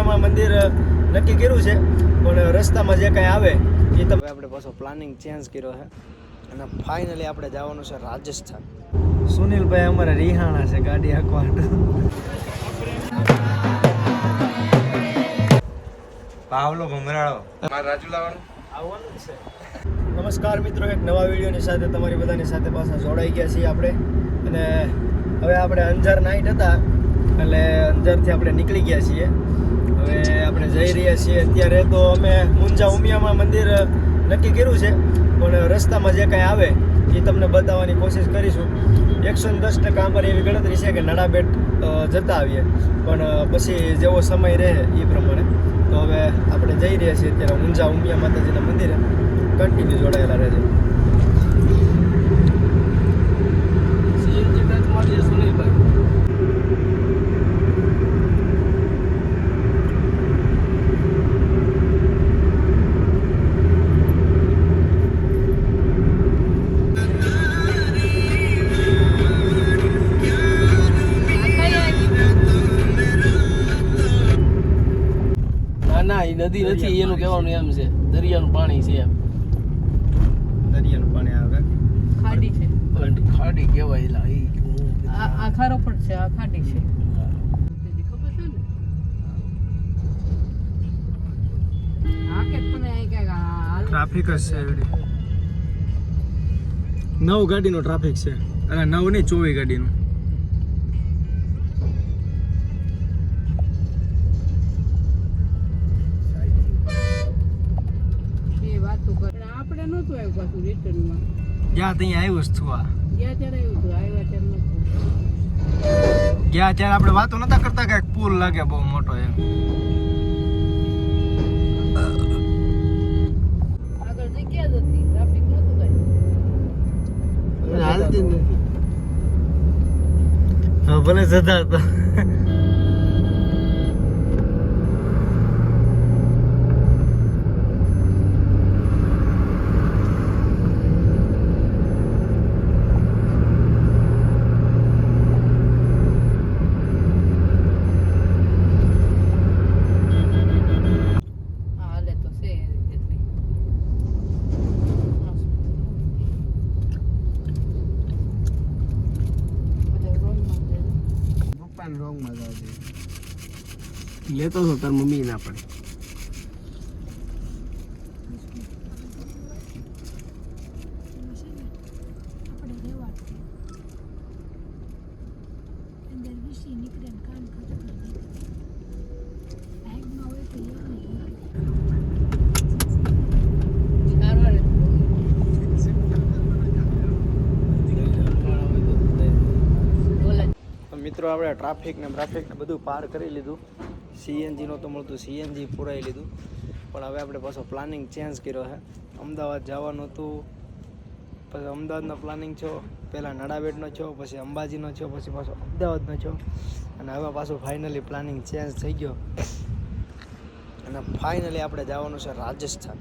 ઉમિયામાં મંદિર નક્કી કર્યું છે પણ રસ્તામાં જે કાંઈ આવે એ તમે આપણે પાછો પ્લાનિંગ ચેન્જ કર્યો છે. અને ફાઇનલી આપણે જવાનું છે રાજસ્થાન. સુનિલભાઈ અમારે રિહાણા છે ગાડી હાંકવા પાવલો ભમરાળો. મારે રાજુ લાવવાનું. આવવાનું છે. નમસ્કાર મિત્રો એક નવા વિડીયોની સાથે તમારી બધાની સાથે પાછા જોડાઈ ગયા છીએ આપણે. અને હવે આપણે અંજાર નાઇટ હતા એટલે અંજારથી આપણે નીકળી ગયા છીએ. હવે આપણે જઈ રહ્યા છીએ અત્યારે તો અમે મુંજા ઉમિયામાં મંદિર નક્કી કર્યું છે, પણ રસ્તામાં જે કાંઈ આવે એ તમને બતાવવાની કોશિશ કરીશું. એકસો દસ ટકા પર એવી ગણતરી છે કે નડાબેટ જતા આવીએ. પણ પછી જેવો સમય રહે એ પ્રમાણે. તો હવે આપણે જઈ રહ્યા છીએ અત્યારે ઊંઝા ઉમિયા માતાજીના મંદિરે. કન્ટિન્યુ જોડાયેલા રહેજો. નદી નથી એનું કહેવાનું એમ છે. દરિયાનું પાણી છે એમ. દરિયાનું પાણી આવે ખાડી છે. ખાડી કહેવાય એલા ઈ આ આ ખારો પણ છે આ ખાડી છે. ટ્રાફિક જ છે એવડી. નવ ગાડીનો ટ્રાફિક છે. અને નવ નહીં ચોવીસ ગાડીનો. રિટર્નમાં ગયા ત્યાં આવ્યું જ છું આ. ગયા ત્યારે આવ્યું હતું આવ્યા ત્યારે ગયા ત્યારે આપણે વાતો નતા કરતા કે પુલ લાગે બહુ મોટો એમ. આગળ જગ્યા જ હતી ટ્રાફિક નહોતું કાંઈ. હાલતી નથી હા ભલે જતા હતા હા હાલે તો છે એ રીતેથી. બધા રોડમાં છે ને. પપ્પાને રોંગમાં જવા દે લેતો હતો તાર મમ્મી ના પડે. મિત્રો, આપણે ટ્રાફિક ને ટ્રાફિક ને બધું પાર કરી લીધું. સીએનજી નહોતું મળતું, સીએનજી પુરાઈ લીધું. પણ હવે આપણે પાછો પ્લાનિંગ ચેન્જ કર્યો છે. અમદાવાદ જવાનું હતું, પછી અમદાવાદનો પ્લાનિંગ છો, પહેલાં નડાબેટનો છો, પછી અંબાજીનો છો, પછી પાછો અમદાવાદનો છો. અને હવે પાછું ફાઇનલી પ્લાનિંગ ચેન્જ થઈ ગયો. અને ફાઇનલી આપણે જવાનું છે રાજસ્થાન.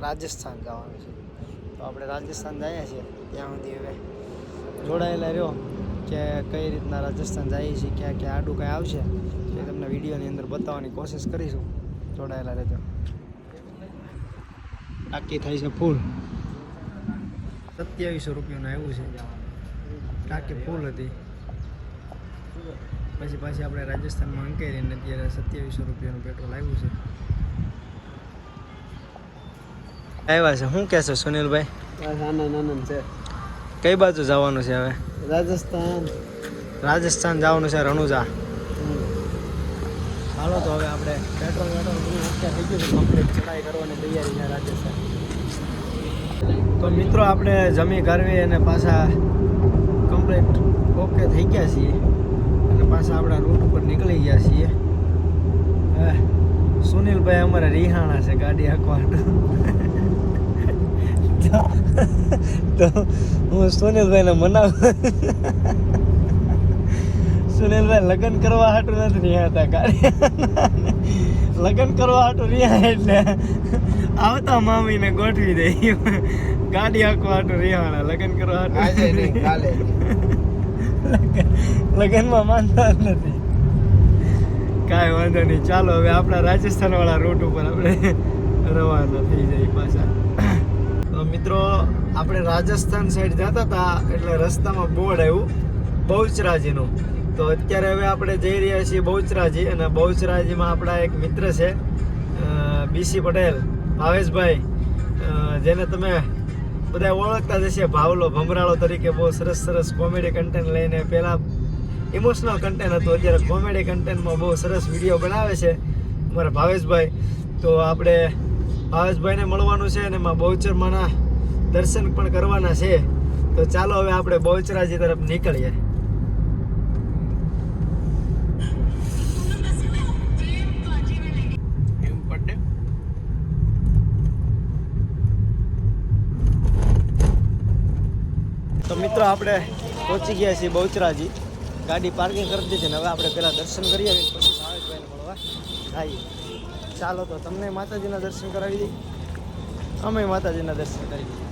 રાજસ્થાન જવાનું છે. તો આપણે રાજસ્થાન જઈએ છીએ, ત્યાં સુધી હવે જોડાયેલા રહ્યો કે કઈ રીતના રાજસ્થાન જઈએ છીએ ક્યાં ક્યાં આડું કાંઈ આવશે એ તમને વિડીયોની અંદર બતાવવાની કોશિશ કરીશું. જોડાયેલા રહેજો. ટાંકી થાય છે ફૂલ. સત્યાવીસો રૂપિયાનું આવ્યું છે. ટાંકી ફૂલ હતી. પછી પાછી આપણે રાજસ્થાનમાં અંકેરીને અત્યારે સત્યાવીસો રૂપિયાનું પેટ્રોલ આવ્યું છે. આવ્યા છે. શું કહેશો સુનિલભાઈ? બસ આનંદ આનંદ છે. કઈ બાજુ જવાનું છે હવે? રાજસ્થાન. રાજસ્થાન જવાનું છે રણુજા. હાલો તો હવે આપણે પેટ્રોલ વેટ્રોલ બધું અત્યારે થઈ ગયું છે કમ્પ્લીટ ચડાઈ કરવાની તૈયારી છે રાજસ્થાન. તો મિત્રો આપણે જમી કરવી અને પાછા કમ્પ્લીટ ઓકે થઈ ગયા છીએ. અને પાછા આપણા રૂટ ઉપર નીકળી ગયા છીએ. સુનિલભાઈ અમારે રિહાણા છે ગાડી હાંકવા તો હું સુનિલભાઈને મનાવ. સુનિલભાઈ લગ્ન કરવા હાટું નથી રહ્યા હતા ગાડી લગ્ન કરવા હાટું રહ્યા એટલે આવતા મામીને ગોઠવી દે. ગાડી આખું હાટું રહ્યા લગ્ન કરવા હાટું. લગ્નમાં માનતા જ નથી. કાંઈ વાંધો નહીં. ચાલો હવે આપણા રાજસ્થાન વાળા રૂટ ઉપર આપણે રવાના થઈ જાય પાછા. મિત્રો, આપણે રાજસ્થાન સાઈડ જતા હતા, એટલે રસ્તામાં બોર્ડ આવ્યું, બહુચરાજીનું. તો અત્યારે હવે આપણે જઈ રહ્યા છીએ બહુચરાજી, અને બહુચરાજીમાં આપણા એક મિત્ર છે બીસી પટેલ, ભાવેશભાઈ. જેને તમે બધા ઓળખતા જશે ભાવલો ભમરાળો તરીકે બહુ સરસ સરસ કોમેડી કન્ટેન્ટ લઈને પહેલાં ઇમોશનલ કન્ટેન્ટ હતું, અત્યારે કોમેડી કન્ટેન્ટમાં બહુ સરસ વીડિયો બનાવે છે અમારા ભાવેશભાઈ. તો આપણે ભાવેશભાઈને મળવાનું છે, અને એમાં બહુચરમાના દર્શન પણ કરવાના છે. તો ચાલો હવે આપણે બહુચરાજી તરફ નીકળીએ. તો મિત્રો આપણે પહોંચી ગયા છીએ બહુચરાજી. ગાડી પાર્કિંગ કરી દીધી ને હવે આપણે પહેલાં દર્શન કરી આવીએ પછી ભાવેશભાઈને મળવા જઈએ ચાલો તો તમને માતાજીના દર્શન કરાવી દઈએ. અમે માતાજીના દર્શન કરી દઈએ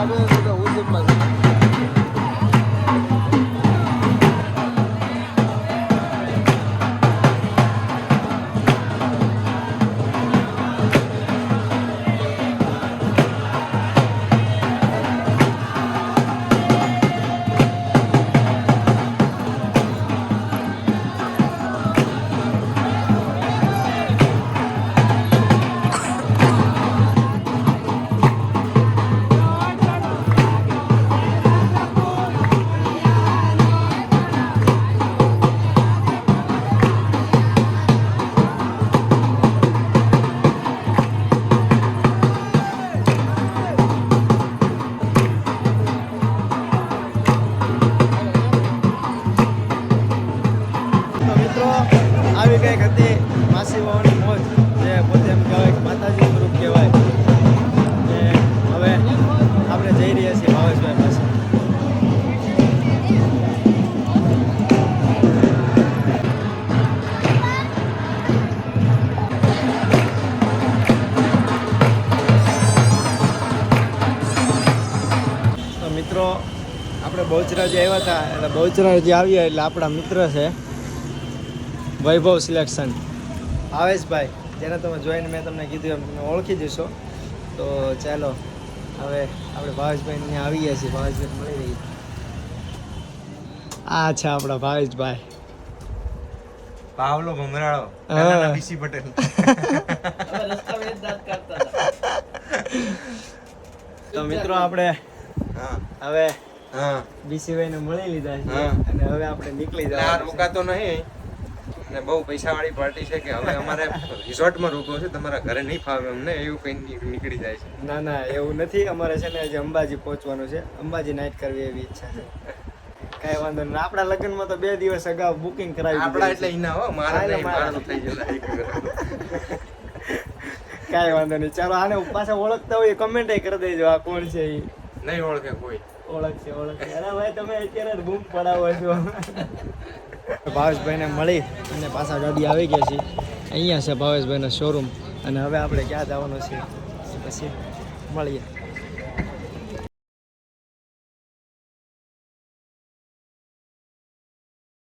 Sabes બહુચરાજી આવ્યા હતા. એટલે બહુચરાજી આવ્યા એટલે આપણા મિત્ર છે. વૈભવ સિલેક્શન. ભાવેશભાઈ જેને તમે જોઈને મેં તમને કીધું એમ તમે ઓળખી જશો. તો ચાલો હવે આપણે ભાવેશભાઈ ત્યાં આવી ગયા છીએ. ભાવેશભાઈ મળી રહી. આ છે આપણા ભાવેશભાઈ. પાવલો ભમરાળો. બીસી પટેલ. તો મિત્રો આપણે હા. હવે હા. ને મળી લીધા છે. અને હવે આપણે નીકળી જવાનું રોકાતો નહીં. અને બહુ પૈસા વાળી પાર્ટી છે કે હવે અમારે રિસોર્ટમાં રોકવું છે તમારા ઘરે નહીં ફાવે અમને એવું કઈ નીકળી જાય છે. ના ના એવું નથી. અમારે છે ને આજે અંબાજી પહોંચવાનું છે. અંબાજી નાઇટ કરવી એવી ઈચ્છા છે. કાંઈ વાંધો નહીં. આપણા લગ્નમાં તો બે દિવસ અગાઉ બુકિંગ કરાવી આપડા એટલે. ઈના હો મારા નહીં મારા. થઈ એક કાંઈ વાંધો નહીં. ચાલો આને પાછા ઓળખતા હોય કમેન્ટ કરી દેજો. આ કોણ છે એ નહીં ઓળખે કોઈ. ઓળખશે ઓળખશે. અરે ભાઈ તમે અત્યારે બૂમ પડાવો છો. ભાવેશભાઈને મળી અને પાછા ગાડી આવી ગયા છે. અહીંયા છે ભાવેશભાઈનો શોરૂમ અને હવે આપણે ક્યાં જવાનું છે? પછી મળીએ.